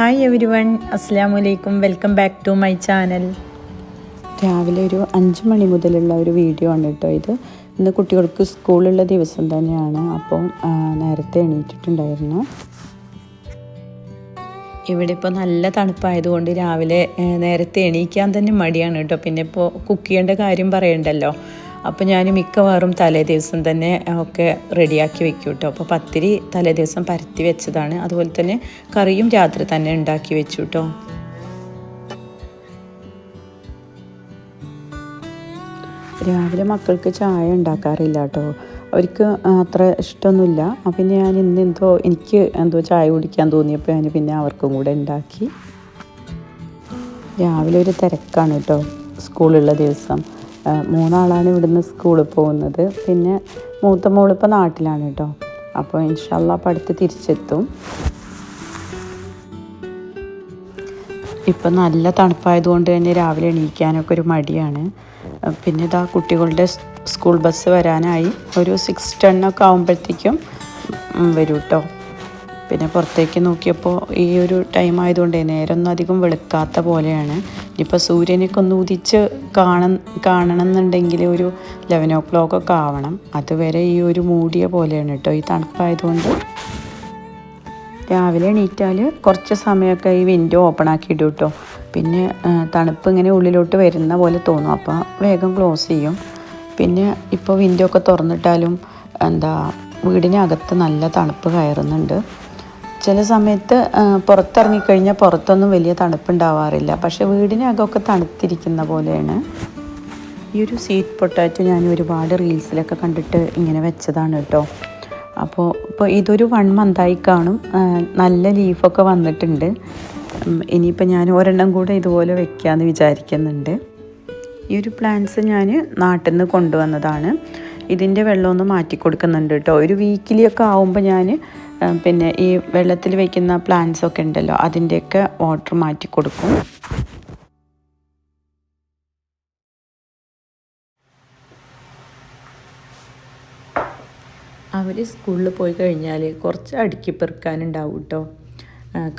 Hi every one അസ്സാം വലൈക്കും welcome back to my channel രാവിലെ ഒരു അഞ്ച് മണി മുതലുള്ള ഒരു വീഡിയോ ആണ് കേട്ടോ ഇത്. ഇന്ന് കുട്ടികൾക്ക് സ്കൂളുള്ള ദിവസം തന്നെയാണ്. അപ്പം ആ, നേരത്തെ എണീറ്റിട്ടുണ്ടായിരുന്നു. ഇവിടെ ഇപ്പോൾ നല്ല തണുപ്പായതുകൊണ്ട് രാവിലെ നേരത്തെ എണീക്കാൻ തന്നെ മടിയാണ് കേട്ടോ. പിന്നെ ഇപ്പോൾ കുക്ക് ചെയ്യേണ്ട കാര്യം പറയണ്ടല്ലോ. അപ്പോൾ ഞാൻ മിക്കവാറും തലേ ദിവസം തന്നെ ഒക്കെ റെഡിയാക്കി വെക്കും കേട്ടോ അപ്പോൾ പത്തിരി തലേ ദിവസം പരത്തി വെച്ചതാണ്. അതുപോലെ തന്നെ കറിയും രാത്രി തന്നെ ഉണ്ടാക്കി വെച്ചു കേട്ടോ രാവിലെ മക്കൾക്ക് ചായ ഉണ്ടാക്കാറില്ല കേട്ടോ അവർക്ക് അത്ര ഇഷ്ടമൊന്നുമില്ല. പിന്നെ ഞാൻ ഇന്ന് എന്തോ എനിക്ക് എന്തോ ചായ കുടിക്കാൻ തോന്നിയപ്പോൾ ഞാൻ പിന്നെ അവർക്കും കൂടെ ഉണ്ടാക്കി. രാവിലെ ഒരു തിരക്കാണ് കേട്ടോ സ്കൂളുള്ള ദിവസം. മൂന്നാളാണ് ഇവിടുന്ന് സ്കൂളിൽ പോകുന്നത്. പിന്നെ മൂത്ത മോളിപ്പോൾ നാട്ടിലാണ് കേട്ടോ. അപ്പോൾ ഇൻഷാല്ല അപ്പം അടുത്ത് തിരിച്ചെത്തും. ഇപ്പം നല്ല തണുപ്പായതുകൊണ്ട് തന്നെ രാവിലെ എണീക്കാനൊക്കെ ഒരു മടിയാണ്. പിന്നെ ഇതാ കുട്ടികളുടെ സ്കൂൾ ബസ് വരാനായി. ഒരു സിക്സ് ടെണ്ണൊക്കെ ആകുമ്പോഴത്തേക്കും വരും കേട്ടോ പിന്നെ പുറത്തേക്ക് നോക്കിയപ്പോൾ ഈ ഒരു ടൈം ആയതുകൊണ്ട് നേരമൊന്നും അധികം വെളുക്കാത്ത പോലെയാണ്. ഇനിയിപ്പോൾ സൂര്യനൊക്കെ ഒന്ന് ഉദിച്ച് കാണ കാണണം എന്നുണ്ടെങ്കിൽ ഒരു ലെവൻ ഓ ക്ലോക്ക് ഒക്കെ ആവണം. അതുവരെ ഈ ഒരു മൂടിയ പോലെയാണ് കേട്ടോ ഈ തണുപ്പായതുകൊണ്ട്. രാവിലെ എണീറ്റാൽ കുറച്ച് സമയമൊക്കെ ഈ വിൻഡോ ഓപ്പൺ ആക്കി കേട്ടോ പിന്നെ തണുപ്പ് ഇങ്ങനെ ഉള്ളിലോട്ട് വരുന്ന പോലെ തോന്നും. അപ്പോൾ വേഗം ക്ലോസ് ചെയ്യും. പിന്നെ ഇപ്പോൾ വിൻഡോ ഒക്കെ തുറന്നിട്ടാലും എന്താ വീടിനകത്ത് നല്ല തണുപ്പ് കയറുന്നുണ്ട്. ചില സമയത്ത് പുറത്തിറങ്ങിക്കഴിഞ്ഞാൽ പുറത്തൊന്നും വലിയ തണുപ്പുണ്ടാവാറില്ല. പക്ഷേ വീടിനകമൊക്കെ തണുത്തിരിക്കുന്ന പോലെയാണ്. ഈ ഒരു സീറ്റ് പൊട്ടാറ്റോ ഞാൻ ഒരുപാട് റീൽസിലൊക്കെ കണ്ടിട്ട് ഇങ്ങനെ വെച്ചതാണ് കേട്ടോ. അപ്പോൾ ഇപ്പോൾ ഇതൊരു വൺ മന്തായി കാണും. നല്ല ലീഫൊക്കെ വന്നിട്ടുണ്ട്. ഇനിയിപ്പോൾ ഞാൻ ഒരെണ്ണം കൂടെ ഇതുപോലെ വെക്കാമെന്ന് വിചാരിക്കുന്നുണ്ട്. ഈ ഒരു പ്ലാന്റ്സ് ഞാൻ നാട്ടിൽ നിന്ന് കൊണ്ടുവന്നതാണ്. ഇതിന്റെ വെള്ളമൊന്ന് മാറ്റി കൊടുക്കുന്നുണ്ട് കേട്ടോ. ഒരു വീക്കിലിയൊക്കെ ആവുമ്പോൾ ഞാൻ പിന്നെ ഈ വെള്ളത്തിൽ വയ്ക്കുന്ന പ്ലാന്റ്സ് ഒക്കെ ഉണ്ടല്ലോ അതിന്റെയൊക്കെ വാട്ടർ മാറ്റി കൊടുക്കും. അവർ സ്കൂളിൽ പോയി കഴിഞ്ഞാൽ കുറച്ച് അടുക്കി പെറുക്കാനുണ്ടാവും കേട്ടോ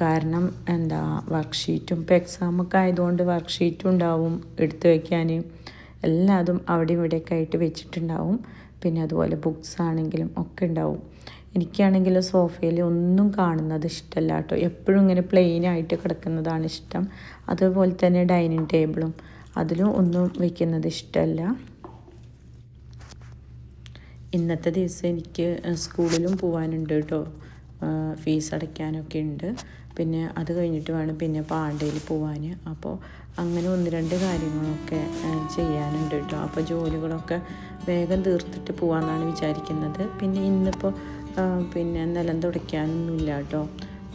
കാരണം എന്താ വർക്ക്ഷീറ്റും ഇപ്പോൾ എക്സാമൊക്കെ ആയതുകൊണ്ട് വർക്ക്ഷീറ്റും ഉണ്ടാവും എടുത്തു വയ്ക്കാൻ എല്ലാതും അവിടെ ഇവിടെയൊക്കെ ആയിട്ട് വെച്ചിട്ടുണ്ടാവും. പിന്നെ അതുപോലെ ബുക്സ് ആണെങ്കിലും ഒക്കെ ഉണ്ടാവും. എനിക്കാണെങ്കിൽ സോഫയിൽ ഒന്നും കാണുന്നത് ഇഷ്ടമല്ല കേട്ടോ. എപ്പോഴും ഇങ്ങനെ പ്ലെയിൻ ആയിട്ട് കിടക്കുന്നതാണ് ഇഷ്ടം. അതുപോലെ തന്നെ ഡൈനിങ് ടേബിളും അതിലും ഒന്നും വയ്ക്കുന്നത് ഇഷ്ടമല്ല. ഇന്നത്തെ ദിവസം എനിക്ക് സ്കൂളിലും പോകാനുണ്ട് കേട്ടോ. ഫീസ് അടയ്ക്കാനൊക്കെ ഉണ്ട്. പിന്നെ അത് കഴിഞ്ഞിട്ട് വേണം പിന്നെ പാണ്ടയിൽ പോവാൻ. അപ്പോൾ അങ്ങനെ ഒന്ന് രണ്ട് കാര്യങ്ങളൊക്കെ ചെയ്യാനുണ്ട് കേട്ടോ. അപ്പോൾ ജോലികളൊക്കെ വേഗം തീർത്തിട്ട് പോകാമെന്നാണ് വിചാരിക്കുന്നത്. പിന്നെ ഇന്നിപ്പോൾ പിന്നെ നിലം തുടയ്ക്കാനൊന്നുമില്ല കേട്ടോ.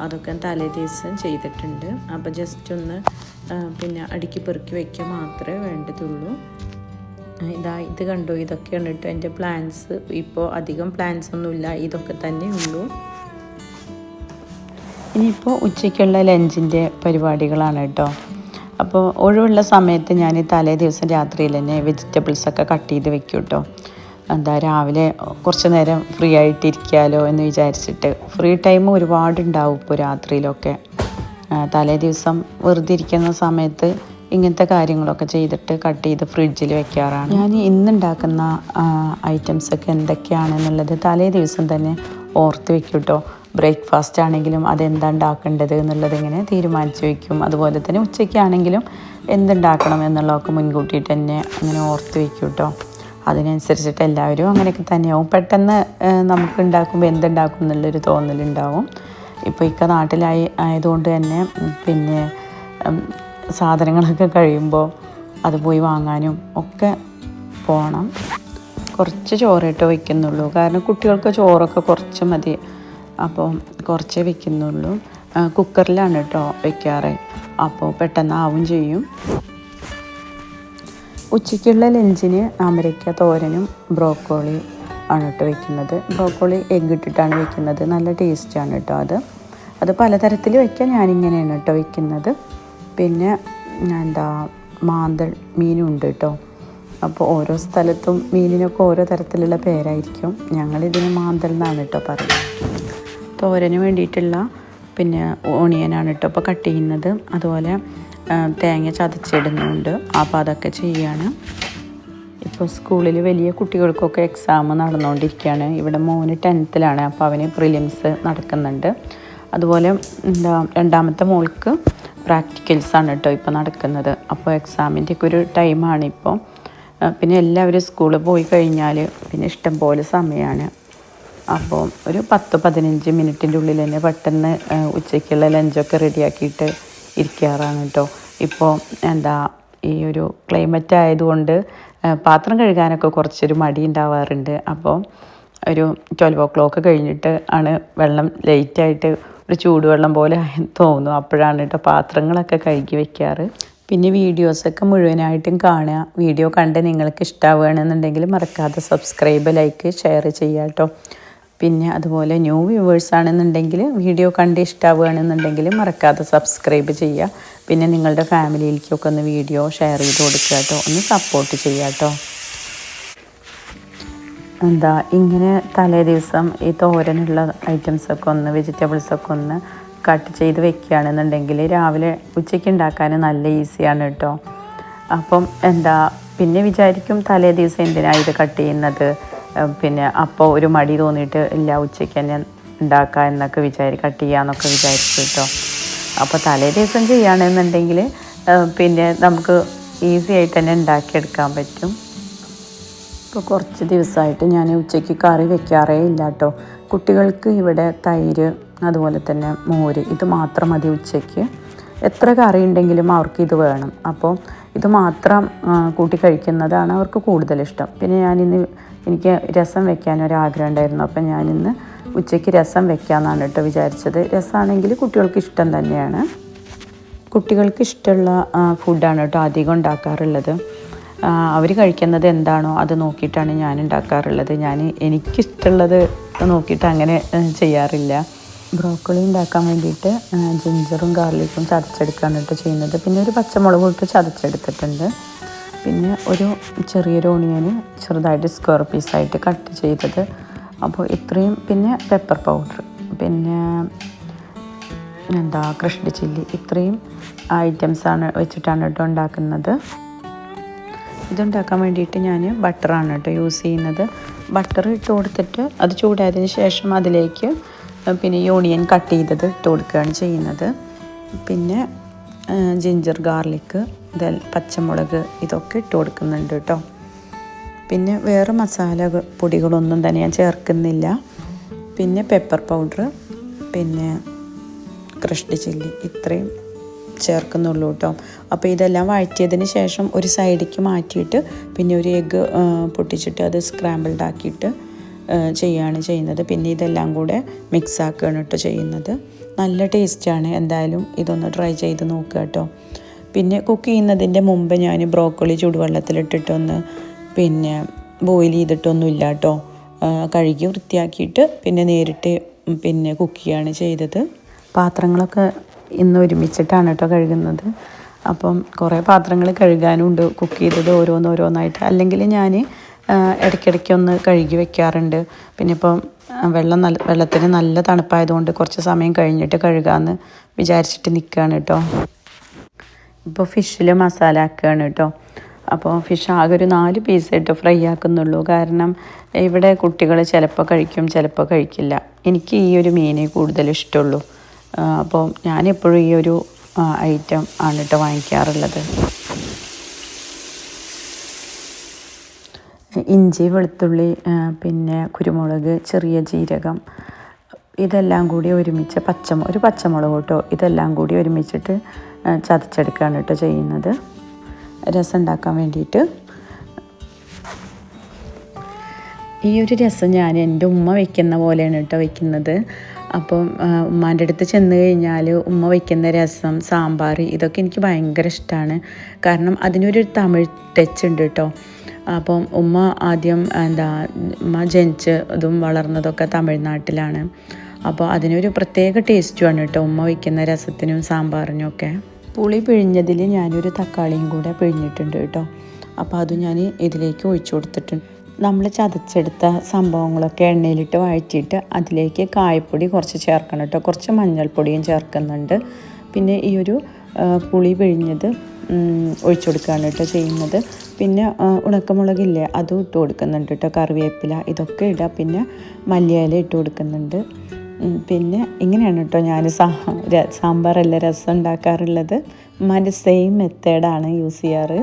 അതൊക്കെ തലേ ദിവസം ചെയ്തിട്ടുണ്ട്. അപ്പോൾ ജസ്റ്റ് ഒന്ന് പിന്നെ അടുക്കി പെറുക്കി വയ്ക്കുക മാത്രമേ വേണ്ടതുള്ളൂ. ഇതാ ഇത് കണ്ടോ? ഇതൊക്കെയാണ് കേട്ടോ എന്റെ പ്ലാൻസ് ഇപ്പോൾ അധികം പ്ലാൻസ് ഒന്നുമില്ല. ഇതൊക്കെ തന്നെ ഉള്ളൂ. ഇനിയിപ്പോൾ ഉച്ചയ്ക്കുള്ള ലഞ്ചിന്റെ പരിപാടികളാണ് കേട്ടോ. അപ്പോൾ ഒഴിവുള്ള സമയത്ത് ഞാൻ തലേ ദിവസം രാത്രിയിൽ തന്നെ വെജിറ്റബിൾസൊക്കെ കട്ട് ചെയ്ത് വെക്കും കേട്ടോ. എന്താ രാവിലെ കുറച്ച് നേരം ഫ്രീ ആയിട്ടിരിക്കാലോ എന്ന് വിചാരിച്ചിട്ട് ഫ്രീ ടൈം ഒരുപാടുണ്ടാവും ഇപ്പോൾ രാത്രിയിലൊക്കെ. തലേ ദിവസം വെറുതെ ഇരിക്കുന്ന സമയത്ത് ഇങ്ങനത്തെ കാര്യങ്ങളൊക്കെ ചെയ്തിട്ട് കട്ട് ചെയ്ത് ഫ്രിഡ്ജിൽ വെക്കാറാണ്. ഞാൻ ഇന്നുണ്ടാക്കുന്ന ഐറ്റംസൊക്കെ എന്തൊക്കെയാണെന്നുള്ളത് തലേ ദിവസം തന്നെ ഓർത്ത് വെക്കും കേട്ടോ ബ്രേക്ക്ഫാസ്റ്റ് ആണെങ്കിലും അതെന്താ ഉണ്ടാക്കേണ്ടത് എന്നുള്ളത് ഇങ്ങനെ തീരുമാനിച്ചു വയ്ക്കും അതുപോലെ തന്നെ ഉച്ചയ്ക്കാണെങ്കിലും എന്തുണ്ടാക്കണം എന്നുള്ളതൊക്കെ മുൻകൂട്ടിയിട്ട് തന്നെ അങ്ങനെ ഓർത്ത് വെക്കും കേട്ടോ അതിനനുസരിച്ചിട്ട് എല്ലാവരും അങ്ങനെയൊക്കെ തന്നെയാവും. പെട്ടെന്ന് നമുക്ക് ഉണ്ടാക്കുമ്പോൾ എന്തുണ്ടാക്കും എന്നുള്ളൊരു തോന്നലുണ്ടാവും. ഇപ്പോൾ ഇക്ക നാട്ടിലായി ആയതുകൊണ്ട് തന്നെ പിന്നെ സാധനങ്ങളൊക്കെ കഴിയുമ്പോൾ അത് പോയി വാങ്ങാനും ഒക്കെ പോകണം കുറച്ച് ചോറിട്ട് വയ്ക്കുന്നുള്ളൂ കാരണം കുട്ടികൾക്ക് ചോറൊക്കെ കുറച്ച് മതി. അപ്പോൾ കുറച്ചേ വയ്ക്കുന്നുള്ളൂ കുക്കറിലാണ് കേട്ടോ വയ്ക്കാറ് അപ്പോൾ പെട്ടെന്ന് ആവും ചെയ്യും. ഉച്ചയ്ക്കുള്ള ലഞ്ചിന് അമരയ്ക്ക തോരനും ബ്രോക്കോളി ആണ് കേട്ടോ വെക്കുന്നത്. ബ്രോക്കോളി എഗ് ഇട്ടിട്ടാണ് വെക്കുന്നത്. നല്ല ടേസ്റ്റാണ് കേട്ടോ അത്. അത് പലതരത്തിൽ വയ്ക്കാൻ ഞാനിങ്ങനെയാണ് കേട്ടോ വെക്കുന്നത്. പിന്നെ എന്താ മാന്തൾ മീനും ഉണ്ട് കേട്ടോ. അപ്പോൾ ഓരോ സ്ഥലത്തും മീനിനൊക്കെ ഓരോ തരത്തിലുള്ള പേരായിരിക്കും. ഞങ്ങളിതിന് മാന്തൽ എന്നാണ് കേട്ടോ പറയുന്നത്. തോരന് വേണ്ടിയിട്ടുള്ള പിന്നെ ഓണിയനാണ് കേട്ടോ ഇപ്പോൾ കട്ട് ചെയ്യുന്നത്. അതുപോലെ തേങ്ങ ചതച്ചിടുന്നുണ്ട്. അപ്പോൾ അതൊക്കെ ചെയ്യാണ്. ഇപ്പോൾ സ്കൂളിൽ വലിയ കുട്ടികൾക്കൊക്കെ എക്സാം നടന്നുകൊണ്ടിരിക്കുകയാണ്. ഇവിടെ മോന് ടെൻത്തിലാണ്. അപ്പോൾ അവന് പ്രിലിംസ് നടക്കുന്നുണ്ട്. അതുപോലെ എന്താ രണ്ടാമത്തെ മോൾക്ക് പ്രാക്ടിക്കൽസാണ് കേട്ടോ ഇപ്പോൾ നടക്കുന്നത്. അപ്പോൾ എക്സാമിന്റെ ഒക്കെ ഒരു ടൈമാണ് ഇപ്പോൾ. പിന്നെ എല്ലാവരും സ്കൂളിൽ പോയി കഴിഞ്ഞാൽ പിന്നെ ഇഷ്ടം പോലെ സമയമാണ്. അപ്പോൾ ഒരു പത്ത് പതിനഞ്ച് മിനിറ്റിന്റെ ഉള്ളിൽ തന്നെ പെട്ടെന്ന് ഉച്ചയ്ക്കുള്ള ലഞ്ചൊക്കെ റെഡിയാക്കിയിട്ട് ഇരിക്കാറാണ് കേട്ടോ. ഇപ്പോൾ എന്താ ഈ ഒരു ക്ലൈമറ്റ് ആയതുകൊണ്ട് പാത്രം കഴുകാനൊക്കെ കുറച്ചൊരു മടി ഉണ്ടാവാറുണ്ട്. അപ്പോൾ ഒരു ട്വൽവ് ഓ ക്ലോക്ക് കഴിഞ്ഞിട്ട് ആണ് വെള്ളം ലേറ്റായിട്ട് ഒരു ചൂടുവെള്ളം പോലെ തോന്നും അപ്പോഴാണ് കേട്ടോ പാത്രങ്ങളൊക്കെ കഴുകി വെക്കാറ്. പിന്നെ വീഡിയോസൊക്കെ മുഴുവനായിട്ടും കാണുക. വീഡിയോ കണ്ട് നിങ്ങൾക്ക് ഇഷ്ടമാവുകയാണെന്നുണ്ടെങ്കിൽ മറക്കാതെ സബ്സ്ക്രൈബ് ലൈക്ക് ഷെയർ ചെയ്യാം കേട്ടോ. പിന്നെ അതുപോലെ ന്യൂ വ്യൂവേഴ്സ് ആണെന്നുണ്ടെങ്കിൽ വീഡിയോ കണ്ട് ഇഷ്ടമാവുകയാണെന്നുണ്ടെങ്കിൽ മറക്കാതെ സബ്സ്ക്രൈബ് ചെയ്യുക. പിന്നെ നിങ്ങളുടെ ഫാമിലിയിലേക്കൊക്കെ ഒന്ന് വീഡിയോ ഷെയർ ചെയ്ത് കൊടുക്കുക കേട്ടോ. ഒന്ന് സപ്പോർട്ട് ചെയ്യുക കേട്ടോ. എന്താ ഇങ്ങനെ തലേ ദിവസം ഈ തോരനുള്ള ഐറ്റംസൊക്കെ ഒന്ന് വെജിറ്റബിൾസൊക്കെ ഒന്ന് കട്ട് ചെയ്ത് വെക്കുകയാണെന്നുണ്ടെങ്കിൽ രാവിലെ ഉച്ചയ്ക്ക് ഉണ്ടാക്കാൻ നല്ല ഈസിയാണ് കേട്ടോ. അപ്പം എന്താ പിന്നെ വിചാരിക്കും തലേ ദിവസം എന്തിനാണ് ഇത് കട്ട് ചെയ്യുന്നത്? പിന്നെ അപ്പോൾ ഒരു മടി തോന്നിയിട്ട് ഇല്ല ഉച്ചയ്ക്ക് തന്നെ ഉണ്ടാക്കുക എന്നൊക്കെ വിചാരി കട്ട് ചെയ്യാന്നൊക്കെ വിചാരിച്ചു കേട്ടോ അപ്പോൾ തലേ ദിവസം ചെയ്യുകയാണെന്നുണ്ടെങ്കിൽ പിന്നെ നമുക്ക് ഈസി ആയിട്ട് തന്നെ ഉണ്ടാക്കിയെടുക്കാൻ പറ്റും. ഇപ്പോൾ കുറച്ച് ദിവസമായിട്ട് ഞാൻ ഉച്ചയ്ക്ക് കറി വെക്കാറേ ഇല്ല കേട്ടോ കുട്ടികൾക്ക് ഇവിടെ തൈര് അതുപോലെ തന്നെ മോര് ഇത് മാത്രം മതി ഉച്ചയ്ക്ക്. എത്ര കറി ഉണ്ടെങ്കിലും അവർക്ക് ഇത് വേണം. അപ്പോൾ ഇത് മാത്രം കൂട്ടി കഴിക്കുന്നതാണ് അവർക്ക് കൂടുതൽ ഇഷ്ടം. പിന്നെ ഞാനിന്ന് എനിക്ക് രസം ആഗ്രഹം ഉണ്ടായിരുന്നു. അപ്പം ഞാനിന്ന് ഉച്ചയ്ക്ക് രസം വെക്കാമെന്നാണ് കേട്ടോ വിചാരിച്ചത്. രസമാണെങ്കിൽ കുട്ടികൾക്ക് ഇഷ്ടം തന്നെയാണ്. കുട്ടികൾക്ക് ഇഷ്ടമുള്ള ഫുഡാണ് കേട്ടോ അധികം ഉണ്ടാക്കാറുള്ളത്. അവർ കഴിക്കുന്നത് എന്താണോ അത് നോക്കിയിട്ടാണ് ഞാൻ ഉണ്ടാക്കാറുള്ളത്. ഞാൻ എനിക്കിഷ്ടമുള്ളത് നോക്കിയിട്ട് അങ്ങനെ ചെയ്യാറില്ല. ബ്രോക്കോളി ഉണ്ടാക്കാൻ വേണ്ടിയിട്ട് ജിഞ്ചറും ഗാർലിക്കും ചതച്ചെടുക്കുകയാണ് കേട്ടോ ചെയ്യുന്നത്. പിന്നെ ഒരു പച്ചമുളകും ഇട്ട് ചതച്ചെടുത്തിട്ടുണ്ട്. പിന്നെ ഒരു ചെറിയൊരു ഓണിയൻ ചെറുതായിട്ട് സ്ക്വയർ പീസായിട്ട് കട്ട് ചെയ്തത്. അപ്പോൾ ഇത്രയും പിന്നെ പെപ്പർ പൗഡർ പിന്നെ എന്താ കൃഷ്ണ ചില്ലി ഇത്രയും ഐറ്റംസാണ് വെച്ചിട്ടാണ് കേട്ടോ ഉണ്ടാക്കുന്നത്. ഇതുണ്ടാക്കാൻ വേണ്ടിയിട്ട് ഞാൻ ബട്ടറാണ് കേട്ടോ യൂസ് ചെയ്യുന്നത്. ബട്ടർ ഇട്ട് കൊടുത്തിട്ട് അത് ചൂടായതിന് ശേഷം അതിലേക്ക് പിന്നെ യൂണിയൻ കട്ട് ചെയ്തത് ഇട്ട് കൊടുക്കുകയാണ് ചെയ്യുന്നത്. പിന്നെ ജിഞ്ചർ ഗാർലിക്ക് ഇത് പച്ചമുളക് ഇതൊക്കെ ഇട്ട് കൊടുക്കുന്നുണ്ട് കേട്ടോ. പിന്നെ വേറെ മസാല പൊടികളൊന്നും തന്നെ ഞാൻ ചേർക്കുന്നില്ല. പിന്നെ പെപ്പർ പൗഡർ പിന്നെ ക്രഷ്ഡ് ചില്ലി ഇത്രയും ചേർക്കുന്നുള്ളൂ കേട്ടോ. അപ്പോൾ ഇതെല്ലാം വഴറ്റിയതിന് ശേഷം ഒരു സൈഡിലേക്ക് മാറ്റിയിട്ട് പിന്നെ ഒരു എഗ്ഗ് പൊട്ടിച്ചിട്ട് അത് സ്ക്രാമ്പിൾഡ് ആക്കിയിട്ട് ചെയ്യാണ് ചെയ്യുന്നത്. പിന്നെ ഇതെല്ലാം കൂടെ മിക്സ് ആക്കുകയാണ് കേട്ടോ ചെയ്യുന്നത്. നല്ല ടേസ്റ്റാണ് എന്തായാലും ഇതൊന്ന് ട്രൈ ചെയ്ത് നോക്കുക കേട്ടോ. പിന്നെ കുക്ക് ചെയ്യുന്നതിന്റെ മുമ്പ് ഞാൻ ബ്രോക്കോളി ചൂടുവെള്ളത്തിലിട്ടിട്ടൊന്ന് പിന്നെ ബോയിൽ ചെയ്തിട്ടൊന്നുമില്ല കേട്ടോ കഴുകി വൃത്തിയാക്കിയിട്ട് പിന്നെ നേരിട്ട് പിന്നെ കുക്ക് ചെയ്യാണ് ചെയ്തത്. പാത്രങ്ങളൊക്കെ ഇന്ന് ഒരുമിച്ചിട്ടാണ് കേട്ടോ കഴുകുന്നത്. അപ്പം കുറേ പാത്രങ്ങൾ കഴുകാനുണ്ട് കുക്ക് ചെയ്തത് ഓരോന്നോരോന്നായിട്ട് അല്ലെങ്കിൽ ഞാൻ ഇടയ്ക്കിടയ്ക്ക് ഒന്ന് കഴുകി വെക്കാറുണ്ട്. പിന്നെ ഇപ്പം വെള്ളം നല്ല വെള്ളത്തിന് നല്ല തണുപ്പായതുകൊണ്ട് കുറച്ച് സമയം കഴിഞ്ഞിട്ട് കഴുകാമെന്ന് വിചാരിച്ചിട്ട് നിൽക്കുകയാണ് കേട്ടോ. ഇപ്പോൾ ഫിഷിൽ മസാല ആക്കുകയാണ് കേട്ടോ. അപ്പോൾ ഫിഷ് ആകെ ഒരു നാല് പീസ് ഇട്ട് ഫ്രൈ ആക്കുന്നുള്ളൂ. കാരണം ഇവിടെ കുട്ടികൾ ചിലപ്പോൾ കഴിക്കും ചിലപ്പോൾ കഴിക്കില്ല. എനിക്ക് ഈ ഒരു മീനെ കൂടുതൽ ഇഷ്ടമുള്ളൂ അപ്പോൾ ഞാനെപ്പോഴും ഈ ഒരു ഐറ്റം ആണ് കേട്ടോ വാങ്ങിക്കാറുള്ളത്. ഇഞ്ചി വെളുത്തുള്ളി പിന്നെ കുരുമുളക് ചെറിയ ജീരകം ഇതെല്ലാം കൂടി ഒരുമിച്ച് പച്ചമുളക് ഒരു പച്ചമുളക് കേട്ടോ. ഇതെല്ലാം കൂടി ഒരുമിച്ചിട്ട് ചതച്ചെടുക്കുകയാണ് കേട്ടോ ചെയ്യുന്നത്. രസം ഉണ്ടാക്കാൻ വേണ്ടിയിട്ട്. ഈ ഒരു രസം ഞാൻ എന്റെ ഉമ്മ വയ്ക്കുന്ന പോലെയാണ് കേട്ടോ വയ്ക്കുന്നത് അപ്പം ഉമ്മാന്റെ അടുത്ത് ചെന്ന് കഴിഞ്ഞാൽ ഉമ്മ വയ്ക്കുന്ന രസം സാമ്പാർ ഇതൊക്കെ എനിക്ക് ഭയങ്കര ഇഷ്ടമാണ് കാരണം അതിനൊരു തമിഴ് ടച്ച് ഉണ്ട് കേട്ടോ. അപ്പം ഉമ്മ ആദ്യം എന്താ ഉമ്മ ജനിച്ച് ഇതും വളർന്നതൊക്കെ തമിഴ്നാട്ടിലാണ്. അപ്പോൾ അതിനൊരു പ്രത്യേക ടേസ്റ്റുമാണ് കേട്ടോ ഉമ്മ വയ്ക്കുന്ന രസത്തിനും സാമ്പാറിനും ഒക്കെ. പുളി പിഴിഞ്ഞതിൽ ഞാനൊരു തക്കാളിയും കൂടെ പിഴിഞ്ഞിട്ടുണ്ട് കേട്ടോ. അപ്പോൾ അത് ഞാൻ ഇതിലേക്ക് ഒഴിച്ചു കൊടുത്തിട്ടുണ്ട്. നമ്മൾ ചതച്ചെടുത്ത സംഭവങ്ങളൊക്കെ എണ്ണയിലിട്ട് വഴറ്റിയിട്ട് അതിലേക്ക് കായപ്പൊടി കുറച്ച് ചേർക്കണം കേട്ടോ. കുറച്ച് മഞ്ഞൾപ്പൊടിയും ചേർക്കുന്നുണ്ട്. പിന്നെ ഈ ഒരു പുളി പിഴിഞ്ഞത് ഒഴിച്ചു കൊടുക്കുകയാണ് കേട്ടോ ചെയ്യുന്നത്. പിന്നെ ഉണക്കമുളകില്ലേ അതും ഇട്ട് കൊടുക്കുന്നുണ്ട് കേട്ടോ. കറിവേപ്പില ഇതൊക്കെ ഇടുക. പിന്നെ മല്ലിയില ഇട്ട് കൊടുക്കുന്നുണ്ട്. പിന്നെ ഇങ്ങനെയാണ് കേട്ടോ ഞാൻ സാ സാമ്പാറല്ല രസം ഉണ്ടാക്കാറുള്ളത്. ഉമ്മാന്റെ സെയിം മെത്തേഡാണ് യൂസ് ചെയ്യാറ്.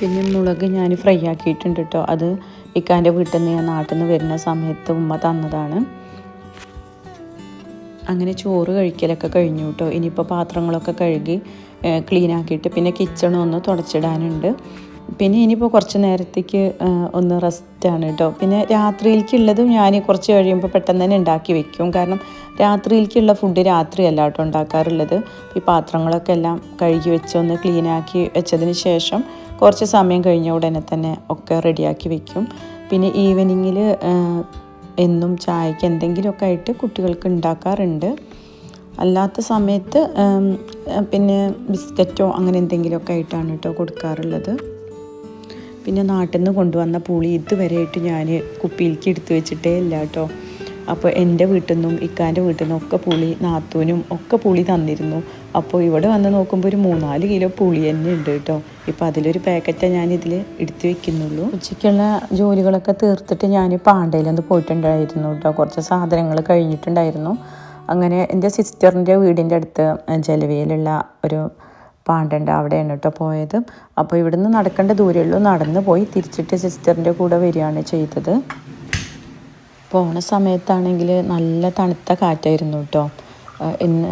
പിന്നെ മുളക് ഞാൻ ഫ്രൈ ആക്കിയിട്ടുണ്ട് കേട്ടോ. അത് ഇക്കാന്റെ വീട്ടിൽ നിന്ന് ഞാൻ നാട്ടിൽ നിന്ന് വരുന്ന സമയത്ത് ഉമ്മ തന്നതാണ്. അങ്ങനെ ചോറ് കഴിക്കലൊക്കെ കഴിഞ്ഞു കേട്ടോ. ഇനിയിപ്പോൾ പാത്രങ്ങളൊക്കെ കഴുകി ക്ലീൻ ആക്കിയിട്ട് പിന്നെ കിച്ചണൊന്ന് തുടച്ചിടാനുണ്ട്. പിന്നെ ഇനിയിപ്പോൾ കുറച്ച് നേരത്തേക്ക് ഒന്ന് റെസ്റ്റാണ് കേട്ടോ പിന്നെ രാത്രിയിലേക്കുള്ളതും ഞാൻ കുറച്ച് കഴിയുമ്പോൾ പെട്ടെന്ന് തന്നെ ഉണ്ടാക്കി വെക്കും. കാരണം രാത്രിയിലേക്കുള്ള ഫുഡ് രാത്രിയല്ല കേട്ടോ ഉണ്ടാക്കാറുള്ളത് ഈ പാത്രങ്ങളൊക്കെ എല്ലാം കഴുകി വെച്ച് ഒന്ന് ക്ലീൻ ആക്കി വെച്ചതിന് ശേഷം കുറച്ച് സമയം കഴിഞ്ഞ ഉടനെ തന്നെ ഒക്കെ റെഡിയാക്കി വെക്കും. പിന്നെ ഈവനിങ്ങിൽ എന്നും ചായക്ക് എന്തെങ്കിലുമൊക്കെ ആയിട്ട് കുട്ടികൾക്ക് ഉണ്ടാക്കാറുണ്ട് അല്ലാത്ത സമയത്ത് പിന്നെ ബിസ്ക്കറ്റോ അങ്ങനെ എന്തെങ്കിലുമൊക്കെ ആയിട്ടാണ് കേട്ടോ കൊടുക്കാറുള്ളത്. പിന്നെ നാട്ടിൽ നിന്ന് കൊണ്ടുവന്ന പുളി ഇതുവരെയായിട്ട് ഞാൻ കുപ്പിയിലേക്ക് എടുത്തു വെച്ചിട്ടേ ഇല്ല കേട്ടോ അപ്പോൾ എന്റെ വീട്ടിൽ നിന്നും ഇക്കാന്റെ വീട്ടിൽ നിന്നും ഒക്കെ പുളി നാത്തൂനും ഒക്കെ പുളി തന്നിരുന്നു. അപ്പോൾ ഇവിടെ വന്ന് നോക്കുമ്പോൾ ഒരു മൂന്നാൽ കിലോ പുളി തന്നെ ഉണ്ട് കേട്ടോ ഇപ്പോൾ അതിലൊരു പാക്കറ്റേ ഞാനിതിൽ എടുത്തു വെക്കുന്നുള്ളൂ. ഉച്ചയ്ക്കുള്ള ജോലികളൊക്കെ തീർത്തിട്ട് ഞാൻ പാണ്ടയിലൊന്ന് പോയിട്ടുണ്ടായിരുന്നു കേട്ടോ കുറച്ച് സാധനങ്ങൾ കഴിഞ്ഞിട്ടുണ്ടായിരുന്നു. അങ്ങനെ എന്റെ സിസ്റ്ററിന്റെ വീടിന്റെ അടുത്ത് ജലവിയിലുള്ള ഒരു പാണ്ടുണ്ട് അവിടെയാണ് കേട്ടോ പോയത്. അപ്പോൾ ഇവിടുന്ന് നടക്കേണ്ട ദൂരമുള്ളൂ നടന്ന് പോയി. തിരിച്ചിട്ട് സിസ്റ്ററിന്റെ കൂടെ വരികയാണ് ചെയ്തത്. പോണ സമയത്താണെങ്കിൽ നല്ല തണുത്ത കാറ്റായിരുന്നു കേട്ടോ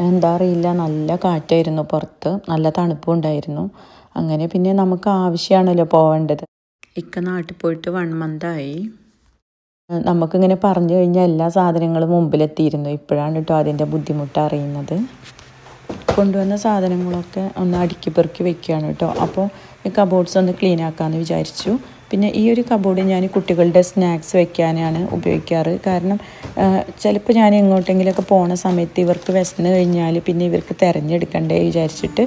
എന്താ അറിയില്ല. നല്ല കാറ്റായിരുന്നു പുറത്ത്. നല്ല തണുപ്പും ഉണ്ടായിരുന്നു. അങ്ങനെ പിന്നെ നമുക്ക് ആവശ്യമാണല്ലോ പോവേണ്ടത്. ഇക്ക നാട്ടിൽ പോയിട്ട് വൺ മന്തായി നമുക്കിങ്ങനെ പറഞ്ഞു കഴിഞ്ഞാൽ എല്ലാ സാധനങ്ങളും മുമ്പിലെത്തിയിരുന്നു. ഇപ്പോഴാണ് കേട്ടോ അതിന്റെ ബുദ്ധിമുട്ട് അറിയുന്നത്. കൊണ്ടുവന്ന സാധനങ്ങളൊക്കെ ഒന്ന് അടുക്കി പെറുക്കി വെക്കുകയാണ് കേട്ടോ. അപ്പോൾ ഈ കബോർഡ്സ് ഒന്ന് ക്ലീൻ ആക്കാമെന്ന് വിചാരിച്ചു. പിന്നെ ഈ ഒരു കബോർഡ് ഞാൻ കുട്ടികളുടെ സ്നാക്സ് വെക്കാനാണ് ഉപയോഗിക്കാറ്. കാരണം ചിലപ്പോൾ ഞാൻ എങ്ങോട്ടെങ്കിലുമൊക്കെ പോണ സമയത്ത് ഇവർക്ക് വിശന്ന് കഴിഞ്ഞാൽ പിന്നെ ഇവർക്ക് തിരഞ്ഞെടുക്കണ്ടേ വിചാരിച്ചിട്ട്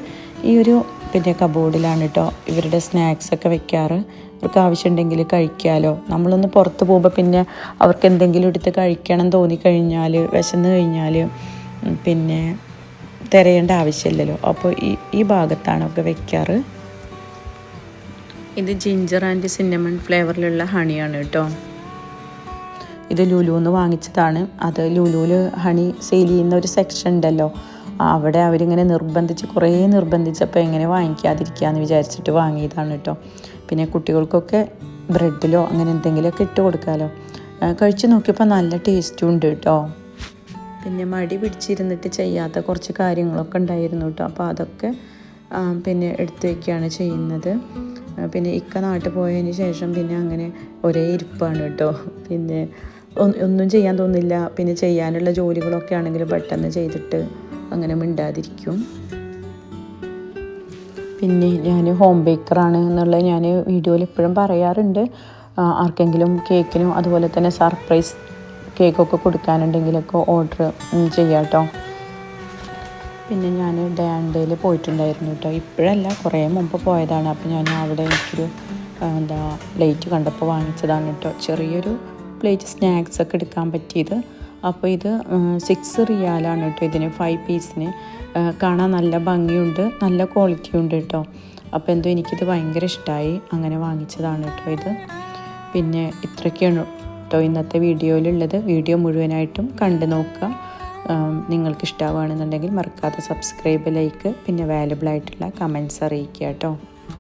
ഈ ഒരു പിന്നെ കബോർഡിലാണ് കേട്ടോ ഇവരുടെ സ്നാക്സ് ഒക്കെ വെക്കാറ്. അവർക്ക് ആവശ്യമുണ്ടെങ്കിൽ കഴിക്കാമല്ലോ നമ്മളൊന്ന് പുറത്ത് പോകുമ്പോൾ പിന്നെ അവർക്ക് എന്തെങ്കിലും എടുത്ത് കഴിക്കണം തോന്നിക്കഴിഞ്ഞാൽ വിശന്ന് കഴിഞ്ഞാൽ പിന്നെ തിരയേണ്ട ആവശ്യമില്ലല്ലോ. അപ്പോൾ ഈ ഈ ഭാഗത്താണ് ഒക്കെ വെക്കാറ്. ഇത് ജിഞ്ചർ ആൻഡ് സിന്നമൺ ഫ്ലേവറിലുള്ള ഹണിയാണ് കേട്ടോ. ഇത് ലുലുന്ന് വാങ്ങിച്ചതാണ്. അത് ലുലുവിൽ ഹണി സെയിൽ ചെയ്യുന്ന ഒരു സെക്ഷൻ ഉണ്ടല്ലോ. അവിടെ അവരിങ്ങനെ നിർബന്ധിച്ച് കുറേ നിർബന്ധിച്ചപ്പോൾ എങ്ങനെ വാങ്ങിക്കാതിരിക്കാന്ന് വിചാരിച്ചിട്ട് വാങ്ങിയതാണ് കേട്ടോ. പിന്നെ കുട്ടികൾക്കൊക്കെ ബ്രെഡിലോ അങ്ങനെ എന്തെങ്കിലുമൊക്കെ ഇട്ട് കൊടുക്കാമല്ലോ കഴിച്ച് നോക്കിയപ്പോൾ നല്ല ടേസ്റ്റും ഉണ്ട് കേട്ടോ. പിന്നെ മടി പിടിച്ചിരുന്നിട്ട് ചെയ്യാത്ത കുറച്ച് കാര്യങ്ങളൊക്കെ ഉണ്ടായിരുന്നു കേട്ടോ. അപ്പോൾ അതൊക്കെ പിന്നെ എടുത്തു വയ്ക്കുകയാണ് ചെയ്യുന്നത്. പിന്നെ ഇക്ക നാട്ടിൽ പോയതിന് ശേഷം പിന്നെ അങ്ങനെ ഒരേ ഇരിപ്പാണ് കേട്ടോ. പിന്നെ ഒന്നും ചെയ്യാൻ തോന്നില്ല. പിന്നെ ചെയ്യാനുള്ള ജോലികളൊക്കെ ആണെങ്കിൽ പെട്ടെന്ന് ചെയ്തിട്ട് അങ്ങനെ മിണ്ടാതിരിക്കും. പിന്നെ ഞാൻ ഹോം ബേക്കറാണ് എന്നുള്ളത് ഞാൻ വീഡിയോയിൽ എപ്പോഴും പറയാറുണ്ട്. ആർക്കെങ്കിലും കേക്കിനും അതുപോലെ തന്നെ സർപ്രൈസ് കേക്കൊക്കെ കൊടുക്കാനുണ്ടെങ്കിലൊക്കെ ഓർഡർ ചെയ്യാം കേട്ടോ പിന്നെ ഞാൻ ഡാൻഡയിൽ പോയിട്ടുണ്ടായിരുന്നു കേട്ടോ. ഇപ്പോഴല്ല കുറേ മുമ്പ് പോയതാണ്. അപ്പോൾ ഞാൻ അവിടെ എനിക്കൊരു എന്താ പ്ലേറ്റ് കണ്ടപ്പോൾ വാങ്ങിച്ചതാണ് കേട്ടോ. ചെറിയൊരു പ്ലേറ്റ് സ്നാക്സ് ഒക്കെ എടുക്കാൻ പറ്റിയത്. അപ്പോൾ ഇത് സിക്സ് റിയാലാണ് കേട്ടോ ഇതിന് ഫൈവ് പീസിന് കാണാൻ നല്ല ഭംഗിയുണ്ട് നല്ല ക്വാളിറ്റി ഉണ്ട് കേട്ടോ. അപ്പോൾ എന്തോ എനിക്കിത് ഭയങ്കര ഇഷ്ടമായി അങ്ങനെ വാങ്ങിച്ചതാണ് കേട്ടോ ഇത്. പിന്നെ ഇത്രയൊക്കെയാണ് കേട്ടോ ഇന്നത്തെ വീഡിയോയിലുള്ളത്. വീഡിയോ മുഴുവനായിട്ടും കണ്ടു നോക്കുക. നിങ്ങൾക്ക് ഇഷ്ടമാവുകയാണെന്നുണ്ടെങ്കിൽ മറക്കാതെ സബ്സ്ക്രൈബ് ലൈക്ക് പിന്നെ വാല്യബിൾ ആയിട്ടുള്ള കമൻസ് അറിയിക്കുക കേട്ടോ.